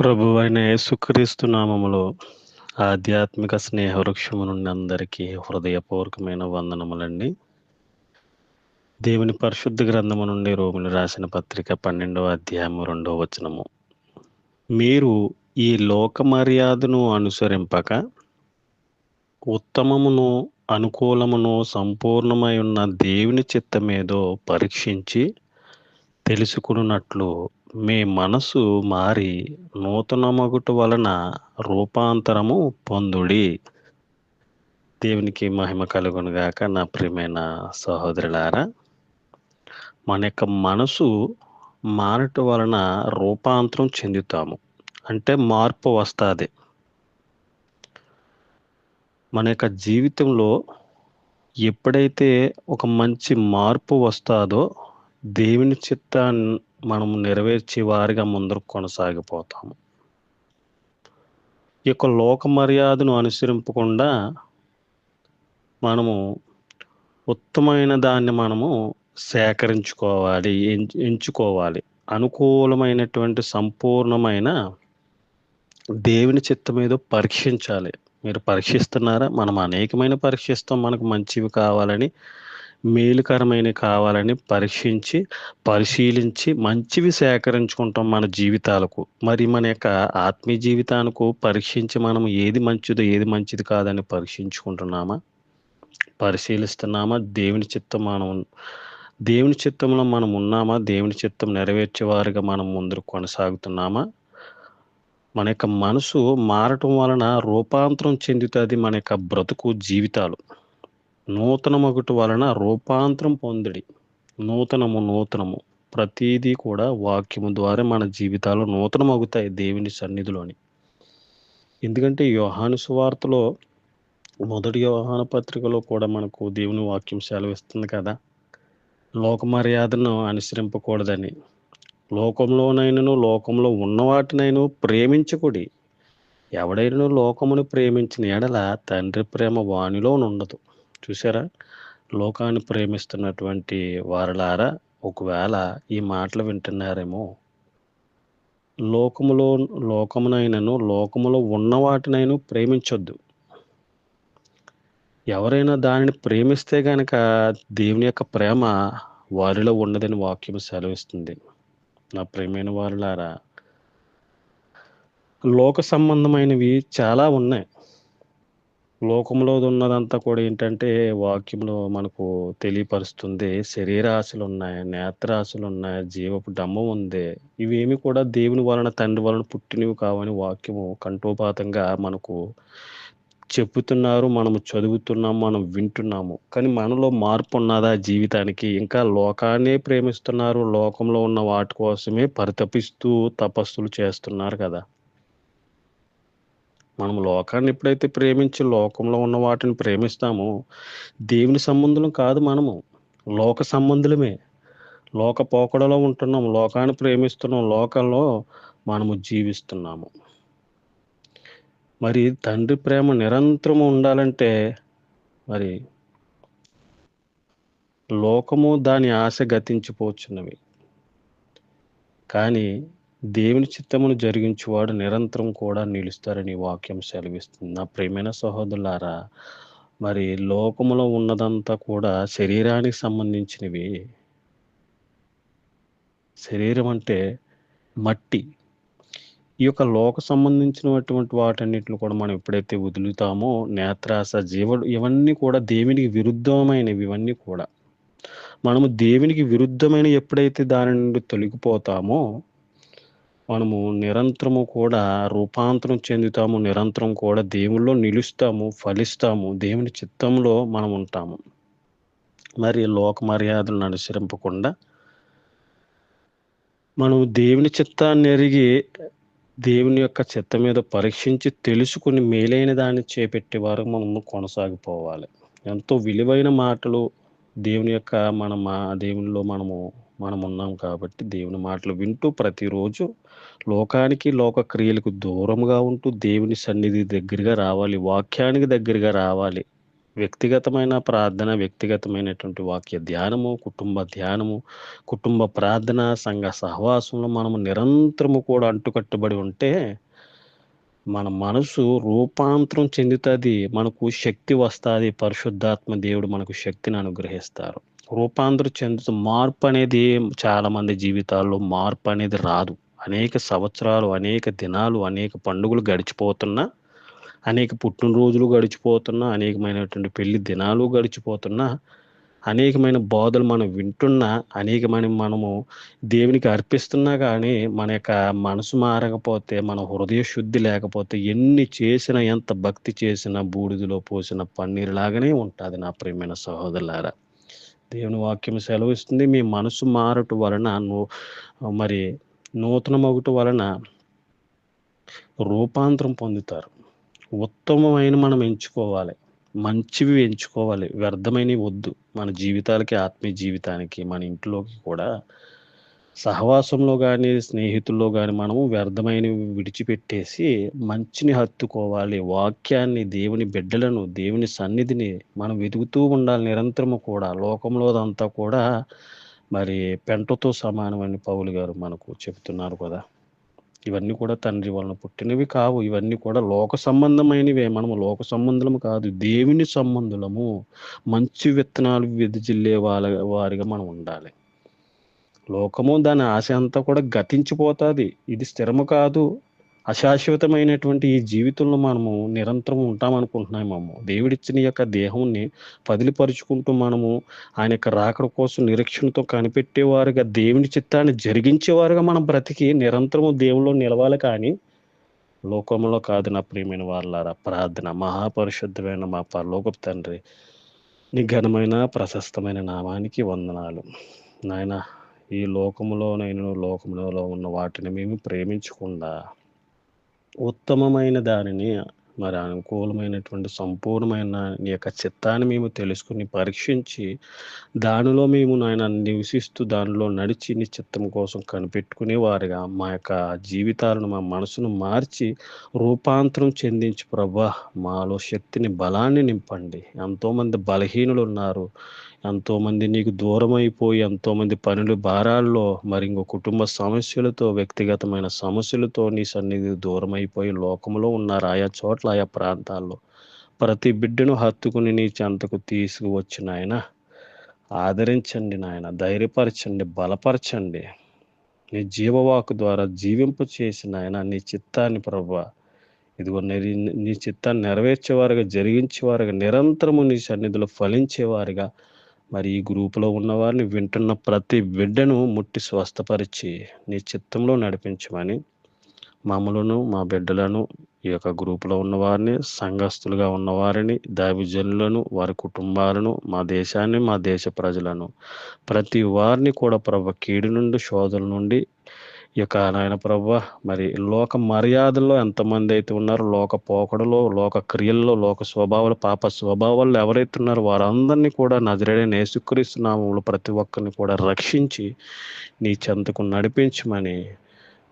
ప్రభువైన యేసుక్రీస్తు నామములో ఆధ్యాత్మిక స్నేహ వృక్షము నుండి అందరికీ హృదయపూర్వకమైన వందనములండి. దేవుని పరిశుద్ధ గ్రంథము నుండి రోములు రాసిన పత్రిక పన్నెండవ అధ్యాయము రెండవ వచనము. మీరు ఈ లోక మర్యాదను అనుసరింపక ఉత్తమమును అనుకూలమును సంపూర్ణమై ఉన్న దేవుని చిత్తమేదో పరీక్షించి తెలుసుకున్నట్లు మీ మనసు మారి నూతన మగుట వలన రూపాంతరము పొందుడి. దేవునికి మహిమ కలుగునుగాక నా ప్రియమైన సహోదరులారా మన యొక్క మనసు మారటం వలన రూపాంతరం చెందుతాము. అంటే మార్పు వస్తుంది. మన యొక్క జీవితంలో ఎప్పుడైతే ఒక మంచి మార్పు వస్తుందో దేవుని చిత్తాన్ని మనము నెరవేర్చే వారిగా ముందరకు కొనసాగిపోతాము. ఈ యొక్క లోక మర్యాదను అనుసరింపకుండా మనము ఉత్తమైన దాన్ని మనము సేకరించుకోవాలి ఎంచుకోవాలి. అనుకూలమైనటువంటి సంపూర్ణమైన దేవుని చిత్తం ఏదో పరీక్షించాలి. మీరు పరీక్షిస్తున్నారా? మనం అనేకమైన పరీక్షిస్తాం. మనకు మంచివి కావాలని మేలుకరమైన కావాలని పరీక్షించి పరిశీలించి మంచివి సేకరించుకుంటాం మన జీవితాలకు. మరి మన యొక్క ఆత్మీయ జీవితానికి పరీక్షించి మనం ఏది మంచిదో ఏది మంచిది కాదని పరీక్షించుకుంటున్నామా? పరిశీలిస్తున్నామా? దేవుని చిత్తం మనం దేవుని చిత్తంలో మనం ఉన్నామా? దేవుని చిత్తం నెరవేర్చేవారుగా మనం ముందుకు కొనసాగుతున్నామా? మన యొక్క మనసు మారటం వలన రూపాంతరం చెందుతుంది మన యొక్క బ్రతుకు జీవితాలు. నూతనమగుట వలన రూపాంతరం పొందిడి. నూతనము నూతనము. ప్రతీదీ కూడా వాక్యము ద్వారా మన జీవితాలు నూతనమగుతాయి దేవుని సన్నిధిలోని. ఎందుకంటే యోహాను సువార్తలో మొదటి యోహాన పత్రికలో కూడా మనకు దేవుని వాక్యం సెలవిస్తుంది కదా. లోక మర్యాదను అనుసరింపకూడదని. లోకంలోనైనను లోకంలో ఉన్న వాటినైనా ప్రేమించకుడి. ఎవడైనను లోకమును ప్రేమించిన ఎడల తండ్రి ప్రేమ వాణిలో ఉండదు చూసారా లోకాన్ని ప్రేమిస్తున్నటువంటి వారలారా ఒకవేళ ఈ మాటలు వింటున్నారేమో. లోకములో లోకమునైనను లోకములో ఉన్న వాటినైనా ప్రేమించొద్దు. ఎవరైనా దానిని ప్రేమిస్తే గనక దేవుని యొక్క ప్రేమ వారిలో ఉండదని వాక్యం సెలవిస్తుంది. నా ప్రేమైన వారులారా లోక సంబంధమైనవి చాలా ఉన్నాయి. లోకంలో ఉన్నదంతా కూడా ఏంటంటే వాక్యంలో మనకు తెలియపరుస్తుంది. శరీరాశలు ఉన్నాయి నేత్రాశలు ఉన్నాయి జీవపు డమ్మం ఉంది. ఇవేమి కూడా దేవుని వలన తండ్రి వలన పుట్టినవి కావని వాక్యము కంఠోపాతంగా మనకు చెప్పుతున్నారు మనము చదువుతున్నాము మనం వింటున్నాము. కానీ మనలో మార్పు ఉన్నదా జీవితానికి? ఇంకా లోకాన్నే ప్రేమిస్తున్నారు. లోకంలో ఉన్న వాటి కోసమే పరితపిస్తూ తపస్సులు చేస్తున్నారు కదా. మనం లోకాన్ని ఎప్పుడైతే ప్రేమించి లోకంలో ఉన్న వాటిని ప్రేమిస్తామో దేవుని సంబంధులం కాదు మనము. లోక సంబంధులమే. లోక పోకడలో ఉంటున్నాం లోకాన్ని ప్రేమిస్తున్నాం లోకంలో మనము జీవిస్తున్నాము. మరి తండ్రి ప్రేమ నిరంతరం ఉండాలంటే మరి లోకము దాని ఆశ గతించిపోచున్నవి. కానీ దేవుని చిత్తమును జరిగించువాడు నిరంతరం కూడా నిలుస్తారని వాక్యం సెలవిస్తుంది. నా ప్రేమైన సహోదరులారా మరి లోకములో ఉన్నదంతా కూడా శరీరానికి సంబంధించినవి. శరీరం అంటే మట్టి. ఈ యొక్క లోక సంబంధించినటువంటి వాటన్నిటిని కూడా మనం ఎప్పుడైతే వదులుతామో నేత్రాస జీవుడు ఇవన్నీ కూడా దేవునికి విరుద్ధమైనవి ఇవన్నీ కూడా. మనము దేవునికి విరుద్ధమైన ఎప్పుడైతే దాని నుండి తొలగిపోతామో మనము నిరంతరము కూడా రూపాంతరం చెందుతాము నిరంతరం కూడా దేవుల్లో నిలుస్తాము ఫలిస్తాము దేవుని చిత్తంలో మనం ఉంటాము. మరి లోక మర్యాదలను అనుసరింపకుండా మనం దేవుని చిత్తాన్ని ఎరిగి దేవుని యొక్క చిత్త మీద పరీక్షించి తెలుసుకుని మేలైన దాన్ని చేపెట్టే వారు మనము కొనసాగిపోవాలి. ఎంతో విలువైన మాటలు దేవుని యొక్క మన మా దేవునిలో మనము మనం ఉన్నాం కాబట్టి దేవుని మాటలు వింటూ ప్రతిరోజు లోకానికి లోక క్రియలకు దూరంగా ఉంటూ దేవుని సన్నిధి దగ్గరగా రావాలి వాక్యానికి దగ్గరగా రావాలి. వ్యక్తిగతమైన ప్రార్థన వ్యక్తిగతమైనటువంటి వాక్య ధ్యానము కుటుంబ ధ్యానము కుటుంబ ప్రార్థన సంఘ సహవాసంలో మనము నిరంతరము కూడా అంటుకట్టుబడి ఉంటే మన మనసు రూపాంతరం చెందుతుంది మనకు శక్తి వస్తుంది పరిశుద్ధాత్మ దేవుడు మనకు శక్తిని అనుగ్రహిస్తారు. రూపాంతరం చెందుతూ మార్పు అనేది చాలా మంది జీవితాల్లో మార్పు అనేది రాదు. అనేక సంవత్సరాలు అనేక దినాలు అనేక పండుగలు గడిచిపోతున్నా అనేక పుట్టినరోజులు గడిచిపోతున్నా అనేకమైనటువంటి పెళ్ళి దినాలు గడిచిపోతున్నా అనేకమైన బోధలు మనం వింటున్నా అనేకమైన మనము దేవునికి అర్పిస్తున్నా కానీ మన యొక్క మనసు మారకపోతే మన హృదయ శుద్ధి లేకపోతే ఎన్ని చేసినా ఎంత భక్తి చేసినా బూడిదలో పోసిన పన్నీరు లాగానే ఉంటుంది నా ప్రియమైన సహోదరులారా. దేవుని వాక్యం సెలవిస్తుంది. మీ మనసు మారట వలన మరి నూతన మగుట వలన రూపాంతరం పొందుతారు. ఉత్తమమైన మనం ఎంచుకోవాలి. మంచివి ఎంచుకోవాలి. వ్యర్థమైనవి వద్దు. మన జీవితాలకి ఆత్మీయ జీవితానికి మన ఇంట్లోకి కూడా సహవాసంలో కానీ స్నేహితుల్లో కానీ మనము వ్యర్థమైనవి విడిచిపెట్టేసి మంచిని హత్తుకోవాలి. వాక్యాన్ని దేవుని బిడ్డలను దేవుని సన్నిధిని మనం వెతుకుతూ ఉండాలి నిరంతరము కూడా. లోకంలోదంతా కూడా మరి పెంటతో సమానమని పౌలు గారు మనకు చెబుతున్నారు కదా. ఇవన్నీ కూడా తండ్రి వలన పుట్టినవి కావు. ఇవన్నీ కూడా లోక సంబంధమైనవే. మనము లోక సంబంధులము కాదు దేవుని సంబంధులము. మంచి విత్తనాలు వెదిజిల్లే వాళ్ళ వారిగా మనం ఉండాలి. లోకము దాని ఆశ అంతా కూడా గతించిపోతుంది. ఇది స్థిరము కాదు. అశాశ్వతమైనటువంటి ఈ జీవితంలో మనము నిరంతరం ఉంటామనుకుంటున్నాము దేవుడిచ్చిన యొక్క దేహాన్ని పదిలిపరుచుకుంటూ మనము ఆయన యొక్క రాకడ కోసం నిరీక్షణతో కనిపెట్టేవారుగా దేవుని చిత్తాన్ని జరిగించేవారుగా మనం బ్రతికి నిరంతరము దేవుల్లో నిలవాలి కానీ లోకంలో కాదు నా ప్రియమైన వాళ్ళారా ప్రార్థన మహాపరిశుద్ధమైన మా పరలోకపు తండ్రి నీ ఘనమైన ప్రశస్తమైన నామానికి వందనాలు. నాయన ఈ లోకములోనైన లోకములలో లోకములో ఉన్న వాటిని మేము ప్రేమించకుండా ఉత్తమమైన దానిని మరి అనుకూలమైనటువంటి సంపూర్ణమైన నీ యొక్క చిత్తాన్ని మేము తెలుసుకుని పరీక్షించి దానిలో మేము నాయన నివసిస్తూ దానిలో నడిచి నీ చిత్తం కోసం కనిపెట్టుకునే వారిగా మా యొక్క జీవితాలను మా మనసును మార్చి రూపాంతరం చెందించి ప్రభా. మాలో శక్తిని బలాన్ని నింపండి. ఎంతోమంది బలహీనులు ఉన్నారు. ఎంతోమంది నీకు దూరం అయిపోయి ఎంతోమంది పనులు భారాల్లో మరి ఇంకో కుటుంబ సమస్యలతో వ్యక్తిగతమైన సమస్యలతో నీ సన్నిధి దూరం అయిపోయి లోకంలో ఉన్నారు. ఆయా చోట్ల ఆయా ప్రాంతాల్లో ప్రతి బిడ్డను హత్తుకుని నీ చెంతకు తీసుకువచ్చిన ఆయన ఆదరించండి నాయన ధైర్యపరచండి బలపరచండి. నీ జీవవాకు ద్వారా జీవింపు చేసిన ఆయన నీ చిత్తాన్ని ప్రభా ఇదిగో నెరి నీ చిత్తాన్ని నెరవేర్చేవారుగా జరిగించేవారుగా నిరంతరము నీ సన్నిధిలో ఫలించేవారుగా మరి ఈ గ్రూపులో ఉన్నవారిని వింటున్న ప్రతి బిడ్డను ముట్టి స్వస్థపరిచి నీ చిత్తంలో నడిపించమని మమ్మలను మా బిడ్డలను ఈ యొక్క గ్రూపులో ఉన్నవారిని సంఘస్థులుగా ఉన్నవారిని దైవజనులను వారి కుటుంబాలను మా దేశాన్ని మా దేశ ప్రజలను. ప్రతి వారిని కూడా ప్రభ కీడు నుండి శోధల నుండి ఈ యొక్క నాయన ప్రభ మరి లోక మర్యాదల్లో ఎంతమంది అయితే ఉన్నారో లోక పోకడలో లోక క్రియల్లో లోక స్వభావాలు పాప స్వభావాల్లో ఎవరైతే ఉన్నారో వారందరినీ కూడా నజరేడైన యేసుక్రీస్తునామంలో ప్రతి ఒక్కరిని కూడా రక్షించి నీ చెంతకు నడిపించమని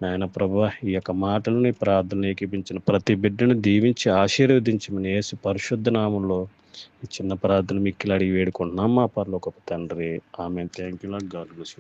నాయన ప్రభు ఈ యొక్క మాటలని ప్రార్థన ఏకీపించిన ప్రతి బిడ్డను దీవించి ఆశీర్వదించమని యేసు పరిశుద్ధ నామంలో ఈ చిన్న ప్రార్థన మిక్కిలు అడిగి వేడుకుంటున్నాం. మా పర్లో ఒక తండ్రి ఆమె థ్యాంక్ యూ గాడ్ బ్లెస్